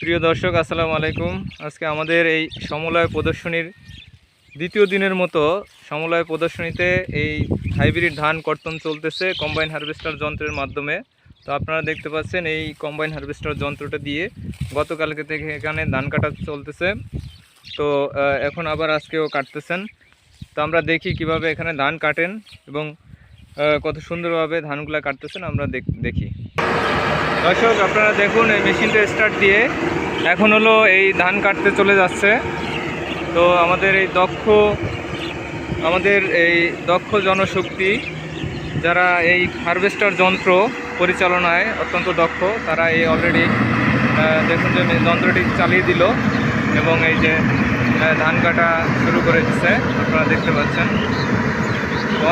প্রিয় দর্শক, আসসালামু আলাইকুম। আজকে আমাদের এই সমলয় প্রদর্শনীর দ্বিতীয় দিনের মতো সমলয় প্রদর্শনীতে এই হাইব্রিড ধান কর্তন চলতেছে কম্বাইন হারভেস্টার যন্ত্রের মাধ্যমে। তো আপনারা দেখতে পাচ্ছেন এই কম্বাইন হারভেস্টার যন্ত্রটা দিয়ে গতকালকে থেকে এখানে ধান কাটা চলতেছে। তো এখন আবার আজকেও কাটতেছেন। তো আমরা দেখি কীভাবে এখানে ধান কাটেন এবং কত সুন্দরভাবে ধানগুলা কাটতেছেন, আমরা দেখ- দর্শক, আপনারা দেখুন এই মেশিনটা স্টার্ট দিয়ে। এখন হলো এই ধান কাটতে চলে যাচ্ছে। তো আমাদের এই দক্ষ, আমাদের এই দক্ষ জনশক্তি, যারা এই হারভেস্টার যন্ত্র পরিচালনায় অত্যন্ত দক্ষ, তারা এই অলরেডি দেখুন যে যন্ত্রটি চালিয়ে দিল এবং এই যে ধান কাটা শুরু করে দিচ্ছে, আপনারা দেখতে পাচ্ছেন।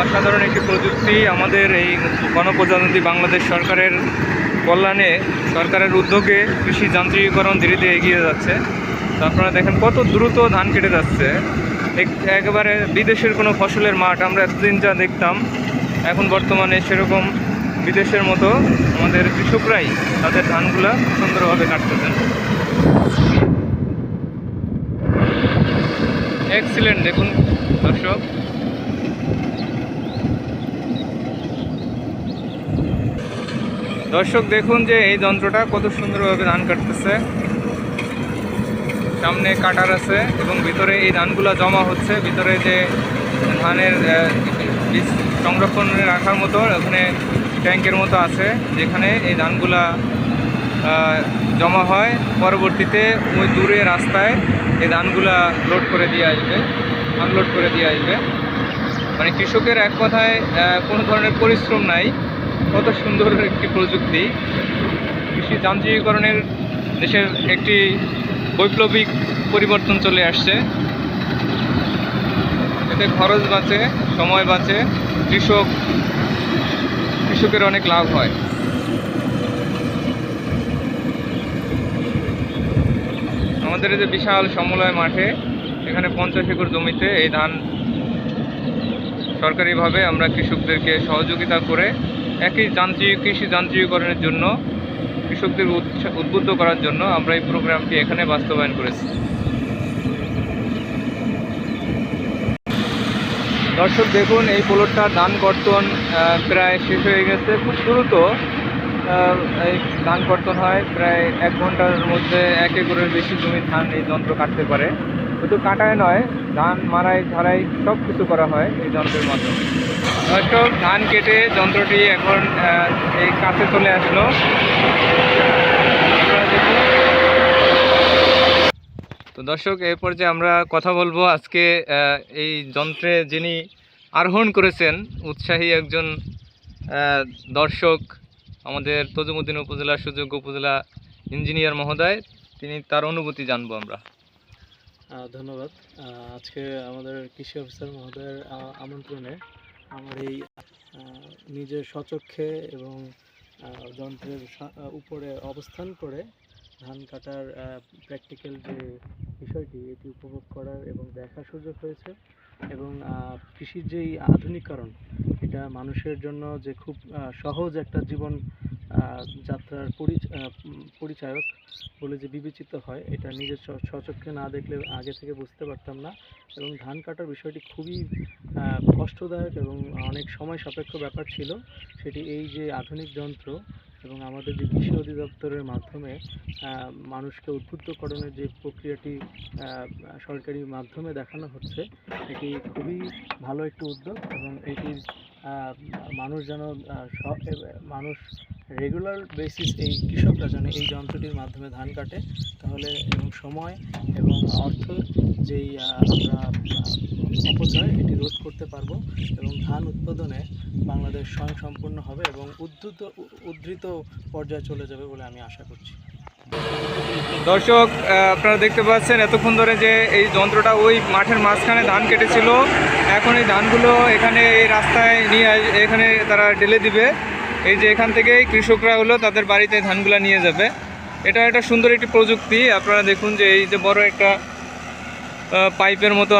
অসাধারণ একটি প্রযুক্তি আমাদের এই গণপ্রজাতন্ত্রী বাংলাদেশ সরকারের কল্যাণে সরকারের উদ্যোগে কৃষি যান্ত্রিকীকরণ ধীরে ধীরে এগিয়ে যাচ্ছে। তো আপনারা দেখেন কত দ্রুত ধান কেটে যাচ্ছে। এক- একেবারে বিদেশের কোনো ফসলের মাঠ আমরা এতদিন যা দেখতাম, এখন বর্তমানে সেরকম বিদেশের মতো আমাদের কৃষকরাই তাদের ধানগুলো সুন্দরভাবে কাটতেছেন। এক্সিলেন্ট দেখুন দর্শক। দর্শক, দেখুন যে এই যন্ত্রটা কত সুন্দরভাবে ধান কাটতেছে। সামনে কাটার আছে এবং ভিতরে এই ধানগুলো জমা হচ্ছে। ভিতরে যে ধানের বীজ সংরক্ষণে রাখার মতো ওখানে ট্যাঙ্কের মতো আছে, যেখানে এই ধানগুলা জমা হয়। পরবর্তীতে ওই দূরে রাস্তায় এই ধানগুলা লোড করে দিয়ে আসবে, আনলোড করে দিয়ে আসবে। মানে কৃষকের এক কথায় কোনো ধরনের পরিশ্রম নাই। কত সুন্দর একটি প্রযুক্তি। কৃষি যান্ত্রিকীকরণের দেশের একটি বৈপ্লবিক পরিবর্তন চলে আসছে। এতে খরচ বাঁচে, সময় বাঁচে, কৃষক, কৃষকের অনেক লাভ হয়। আমাদের যে বিশাল সমলয় মাঠে, এখানে পঞ্চাশ একর জমিতে এই ধান সরকারিভাবে আমরা কৃষকদেরকে সহযোগিতা করে একই যান্ত্রিক কৃষি যান্ত্রিকীকরণের জন্য, কৃষকদের উদ্বুদ্ধ করার জন্য আমরা এই প্রোগ্রামটি এখানে বাস্তবায়ন করেছি। দর্শক, দেখুন, এই পোলটটা ধান কর্তন প্রায় শেষ হয়ে গেছে। খুব দ্রুত এই ধান কর্তন হয়, প্রায় এক ঘণ্টার মধ্যে এক একরের বেশি জমি ধান এই যন্ত্র কাটতে পারে। শুধু কাটায় নয় ধান মারাই ঝাড়াই সব কিছু করা হয় এই যন্ত্রের মাধ্যমে। দর্শক, ধান কেটে যন্ত্রটি এখন এই কাছে চলে আসলো। তো দর্শক এই পর্যায়ে আমরা কথা বলব আজকে এই যন্ত্রে যিনি আরোহণ করেছেন, উৎসাহী একজন দর্শক, আমাদের তজুমুদ্দিন উপজেলা সুযোগ্য উপজেলা ইঞ্জিনিয়ার মহোদয়, তিনি তার অনুভূতি জানব আমরা। ধন্যবাদ। আজকে আমাদের কৃষি অফিসার মহোদয়ের আমন্ত্রণে আমার এই নিজের স্বচক্ষে এবং যন্ত্রের উপরে অবস্থান করে ধান কাটার প্র্যাকটিক্যাল যে বিষয়টি, এটি উপভোগ করার এবং দেখার সুযোগ হয়েছে। এবং কৃষির যেই আধুনিকরণ এটা মানুষের জন্য যে খুব সহজ একটা জীবন যাত্রার পরিচায়ক বলে যে বিবেচিত হয়, এটা নিজের স্বচক্ষে না দেখলে আগে থেকে বুঝতে পারতাম না এবং ধান কাটার বিষয়টি খুবই কষ্টদায়ক এবং অনেক সময় সাপেক্ষ ব্যাপার ছিল। সেটি এই যে আধুনিক যন্ত্র এবং আমাদের যে কৃষি অধিদপ্তরের মাধ্যমে মানুষকে উদ্বুদ্ধকরণের যে প্রক্রিয়াটি সরকারি মাধ্যমে দেখানো হচ্ছে, এটি খুবই ভালো একটি উদ্যোগ এবং এটির মানুষ যেন আহ, মানুষ রেগুলার বেসিস এই কৃষকরা যেন এই যন্ত্রটির মাধ্যমে ধান কাটে তাহলে এবং সময় এবং অর্থ যেই আমরা অপচয় এটি রোধ করতে পারব এবং ধান উৎপাদনে বাংলাদেশ স্বয়ং সম্পূর্ণ হবে এবং উদ্ধৃত উদ্ধৃত পর্যায়ে চলে যাবে বলে আমি আশা করছি। দর্শক আপনারা দেখতে পাচ্ছেন এতক্ষণ ধরে যে এই যন্ত্রটা ওই মাঠের মাঝখানে ধান কেটেছিল। এখন এই ধানগুলো এখানে এই রাস্তায় নিয়ে এখানে তারা ঢেলে দিবে। এই যে এখান থেকেই কৃষকরা হলো তাদের বাড়িতে ধানগুলো নিয়ে যাবে। এটা একটা সুন্দর একটি প্রযুক্তি। আপনারা দেখুন যে এই যে বড় একটা পাইপের মতো